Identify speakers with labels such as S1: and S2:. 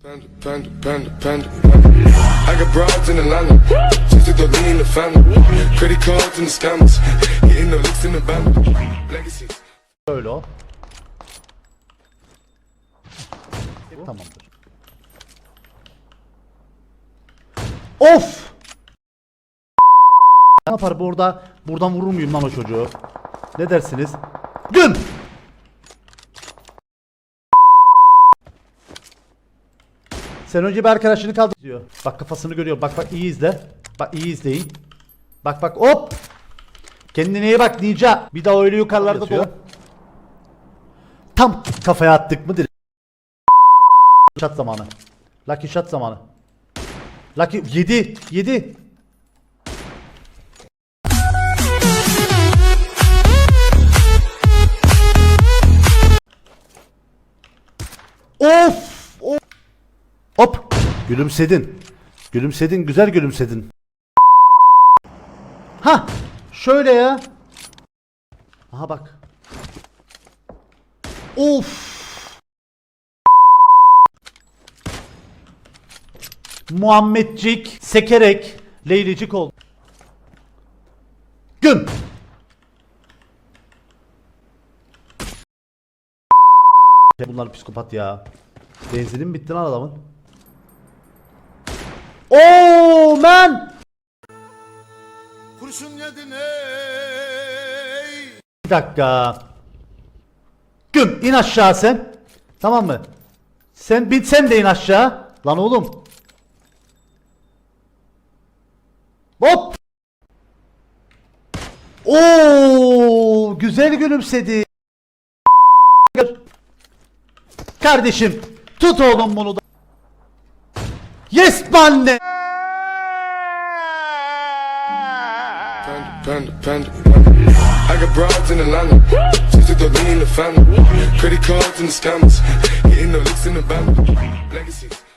S1: Panda, panda, panda, panda, panda. I got broads in Atlanta, just to throw me in the family. Credit cards and the scammers, hitting the licks in the band. Legacies.
S2: Öyle o. Tamamdır. Of! Ne yapar burada? Buradan vurur muyum lan o çocuğu? Ne dersiniz? Gün! Sen önce bir arkadaşını kaldır diyor. Bak kafasını görüyor. Bak bak iyi izle. Bak iyi izleyin. Bak bak hop! Kendine iyi bak ninja. Bir daha öyle yukarılarda dolan. Tam kafaya attık mı direkt. Shot zamanı. Lucky shot zamanı. Lucky 7 7. Hop! Gülümsedin. Gülümsedin, güzel gülümsedin. Ha, şöyle ya. Aha bak. Of. Muhammedcik sekerek Leylicik oldu. Gün. Bunlar psikopat ya. Benzinim bitti lan adamın. Oo man.
S3: Kurşun yedin ey
S2: Bir dakika. Güm in aşağı sen. Tamam mı? Sen bin sen de in aşağı. Lan oğlum. Hop. Oo güzel gülümsedi. Kardeşim tut oğlum bunu da. Yes anne.
S1: Panda. I got broads in Atlanta, just to throw in the family. Credit cards and the scammers, hitting the licks in the band. Legacies.